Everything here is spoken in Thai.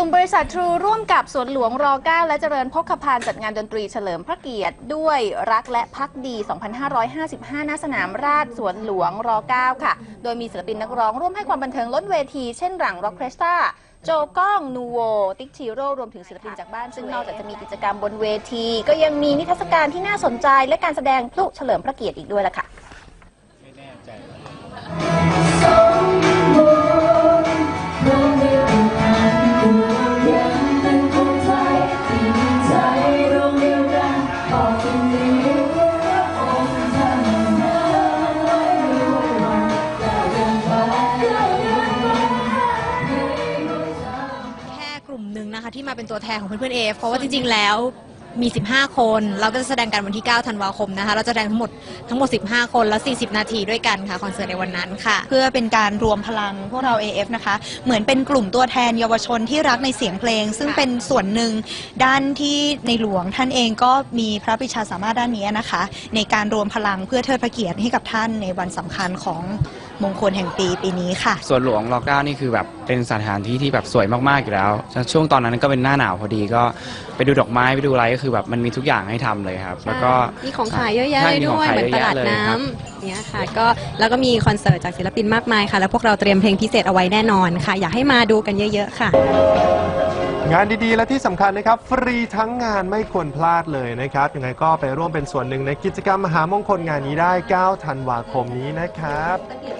ลุ่มบริษัททรูร่วมกับสวนหลวงร9และเจริญพกขพานจัดงานดนตรีเฉลิมพระเกียรติด้วยรักและพักดี 2555 ณ สนามราชสวนหลวงร9ค่ะ โดยมีศิลปินนักร้องร่วมให้ความบันเทิงล้นเวที เช่นหลังร็อกเครสตาโจก้องนูโว ติ๊กชิโร่รวมถึงศิลปินจากบ้าน ซึ่งนอกจากจะมีกิจกรรมบนเวที ก็ยังมีนิทรรศการที่น่าสนใจและการแสดงพลุเฉลิมพระเกียรติอีกด้วยล่ะค่ะ นะคะที่มาเป็นตัวแทนของเพื่อนๆเอฟเพราะว่าจริงๆแล้วมี 15 คน เราก็จะแสดงกันวันที่ 9 ธันวาคมนะคะ เราจะแสดงทั้งหมด ทั้งหมด 15 คน แล้ว40 นาทีด้วยกันค่ะ คอนเสิร์ตในวันนั้นค่ะ เพื่อเป็นการรวมพลังพวกเรา AF นะคะ เหมือนเป็นกลุ่มตัวแทนเยาวชนที่รักในเสียงเพลง ซึ่งเป็นส่วนหนึ่งด้านที่ในหลวงท่านเองก็มีพระปรีชาสามารถด้านนี้นะคะ ในการรวมพลังเพื่อเทิดพระเกียรติให้กับท่านในวันสำคัญของมงคลแห่งปีปีนี้ค่ะ ส่วนหลวงรอเก้านี่คือแบบ เป็นสถานที่ที่แบบสวยมากๆอยู่แล้ว ช่วงตอนนั้นก็เป็นหน้าหนาวพอดีก็ไปดูดอกไม้ไปดูอะไรก็คือแบบมันมีทุกอย่างให้ทำเลยครับ แล้วก็มีของขายเยอะแยะใช่เลยมีขด้องวย ขายเหมือนเยตอะแยะลาดเลยน้ครับำเนี่ยค่ะ ก็แล้วก็มีคอนเสิร์ตจากศิลปินมากมายค่ะ แล้วพวกเราเตรียมเพลงพิเศษเอาไว้แน่นอนค่ะ อยากให้มาดูกันเยอะ ๆ ค่ะ งานดีๆ และที่สำคัญนะครับ ฟรีทั้งงานไม่ควรพลาดเลยนะครับยังไงก็ไปร่วมเป็นส่วนหนึ่งในกิจกรรมมหามงคลงานนี้ได้ 9 ธันวาคมนี้นะครับสะกิดค่ะ